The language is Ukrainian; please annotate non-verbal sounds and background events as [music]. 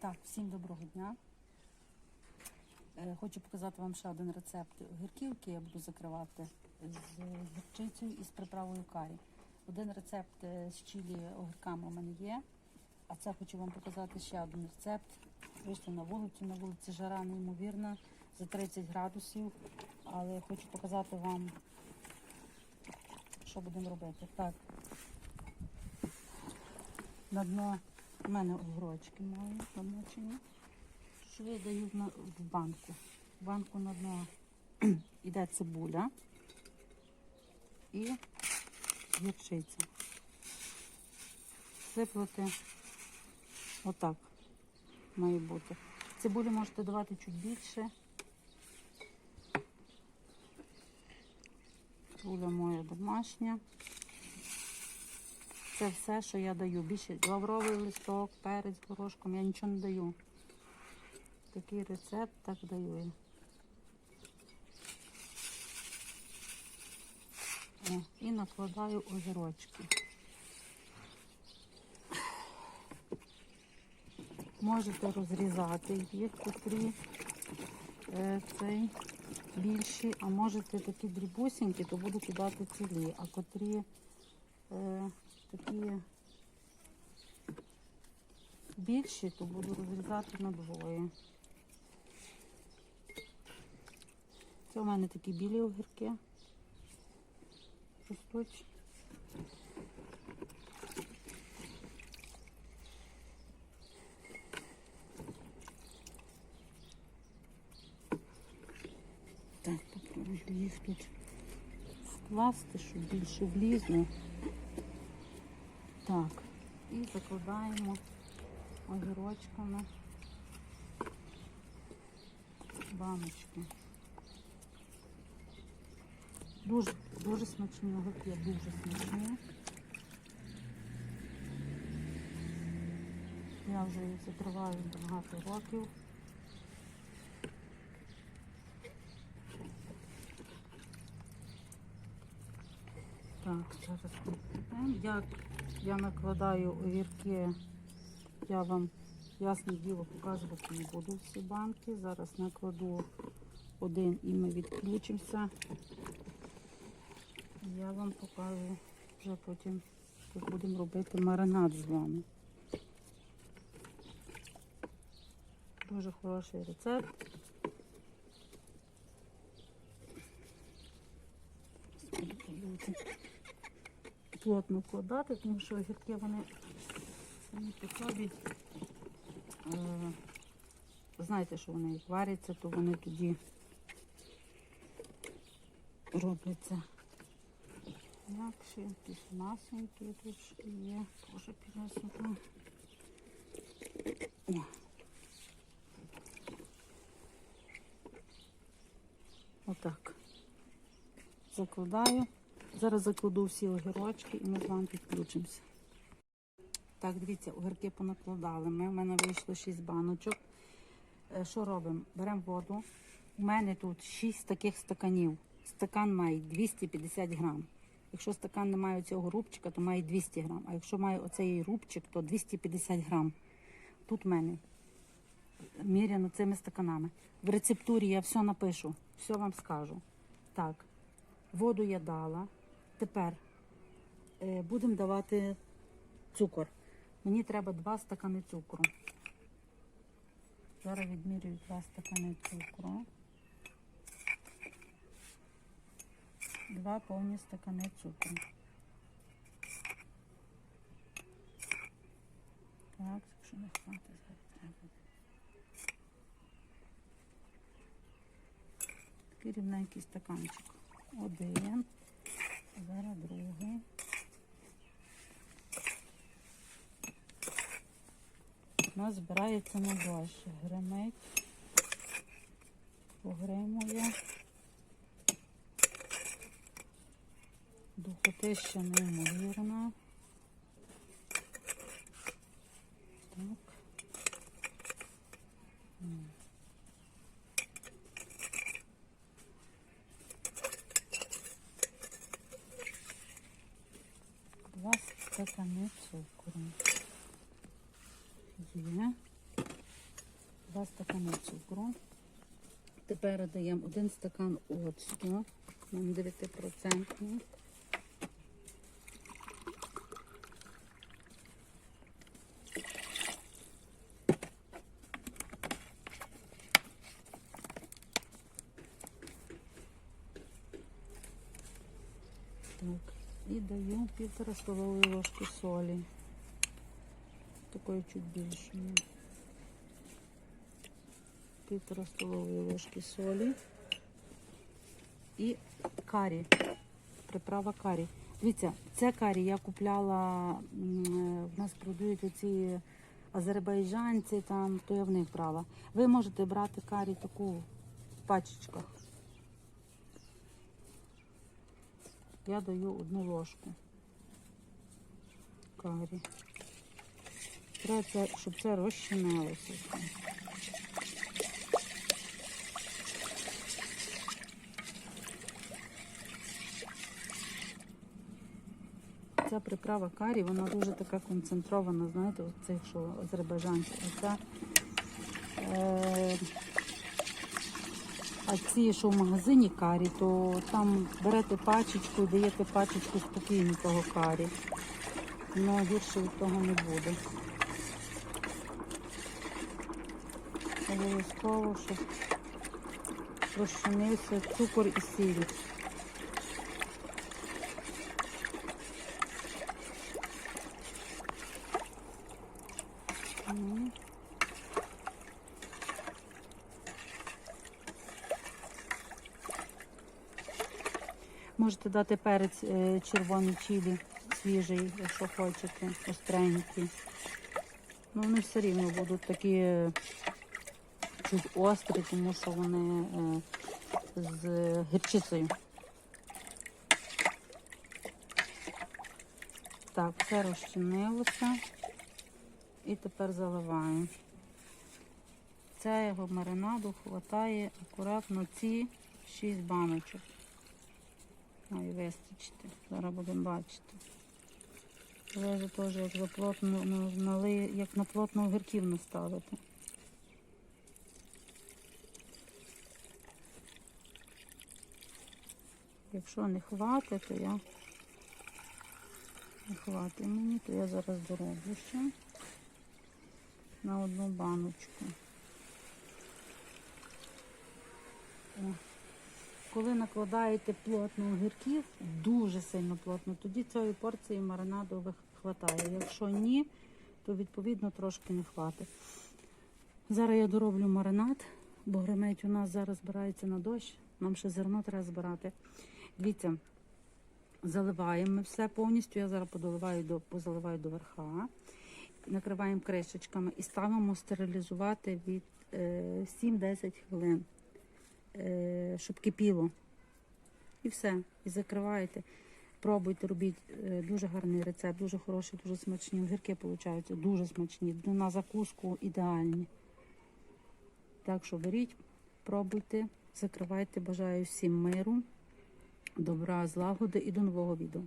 Так, всім доброго дня. Е, Хочу показати вам ще один рецепт гірківки. Я буду закривати з гірчицею і з приправою карі. Один рецепт е, з чилі огірками у мене є. А це хочу вам показати ще один рецепт. Вийшли на вулицю. На вулиці жара неймовірна за 30 градусів. Але хочу показати вам, що будемо робити. Так. На дно у мене огірочки маю замочені. Що я даю в банку. В банку на дно [clears throat] йде цибуля і гірчиця. Сиплати отак має бути. Цибулю можете давати чуть більше. Цибуля моя домашня. Це все, що я даю. Більше лавровий листок, перець, горошком. Я нічого не даю. Такий рецепт так даю я. О, і накладаю огірочки. Можете розрізати їх, котрі е, цей більші, а можете такі дрібусінькі, то буду кидати цілі, а котрі е, такі більші, то буду розрізати на двоє. Це у мене такі білі огірки. Ростуть. Так, попробую їх тут вкласти, щоб більше влізло. Так, і закладаємо огірочками баночки. Дуже, дуже смачні огірки, дуже смачні. Я вже їх закриваю багато років. Так, зараз покладемо. Як я накладаю огірки, я вам ясне діло показувати не буду всі банки. Зараз накладу один і ми відключимося. Я вам покажу вже потім, як будемо робити маринад з вами. Дуже хороший рецепт. Пробувати плотно вкладати, тому що огірки вони по собі. Е, знаєте, що вони як варяться, то вони тоді робляться. Якщо якісь масенькі тут є, теж піднесу. Отак. Закладаю. Зараз закладу всі огірочки і ми з вами підключимося. Так, дивіться, огірки понакладали. Ми, у мене вийшло 6 баночок. Е, Що робимо? Беремо воду. У мене тут 6 таких стаканів. Стакан має 250 грам. Якщо стакан не має цього рубчика, то має 200 грам. А якщо має оцей рубчик, то 250 грам. Тут в мене міряно цими стаканами. В рецептурі я все напишу, все вам скажу. Так, воду я дала. Тепер е, будемо давати цукор. Мені треба 2 стакани цукру. Зараз відмірюю 2 стакани цукру. Два повні стакани цукру. Так, якщо не хватить, зараз треба. Такий рівненький стаканчик. Один. Зараз другий. У нас збирається найдовше. Гремить, Погримує. Духоти ще неймовірна. Так. М. Стакани цукру. Є. два стакани цукру. Тепер даємо один стакан оцту, 9%. Так, і даю півтора столової ложки солі. Такої чуть більшої. Півтора столової ложки солі. І карі. Приправа карі. Дивіться, це карі я купляла, в нас продають оці азербайджанці, там, то я в них брала. Ви можете брати карі таку в пачечках. Я даю одну ложку карі. Треба, це, щоб це розчинилося. Ця приправа карі, вона дуже така концентрована, знаєте, от що азербайджанці. Оця, е, а ці, що в магазині карі, то там берете пачечку і даєте пачечку спокійно того карі. Ну, гірше від того не буде. Обов'язково, щоб розчинився цукор і сіль. Можете дати перець е, червоний чилі свіжий, якщо хочете, остренький. Ну, вони все рівно будуть такі е, чуть острі, тому що вони е, з гірчицею. Так, все розчинилося. І тепер заливаємо. Цього маринаду хватає акуратно ці 6 баночок. Має вистачити. Зараз будемо бачити. Залежить теж, як за плотно ну, як на плотно огірків наставити. Якщо не хватить, то я не хватить мені, то я зараз дороблю ще на одну баночку. Коли накладаєте плотно огірків, дуже сильно плотно, тоді цієї порції маринаду ви- хватає. Якщо ні, то відповідно трошки не хватить. Зараз я дороблю маринад, бо гримить у нас зараз збирається на дощ. Нам ще зерно треба збирати. Дивіться, заливаємо ми все повністю. Я зараз подоливаю до, позаливаю до верха. Накриваємо кришечками і ставимо стерилізувати від е, 7-10 хвилин, е, щоб кипіло. І все. І закриваєте. Пробуйте, робіть Е, дуже гарний рецепт, дуже хороший, дуже смачні. Огірки получаються дуже смачні. На закуску ідеальні. Так що беріть, пробуйте, закривайте. Бажаю всім миру, добра, злагоди і до нового відео.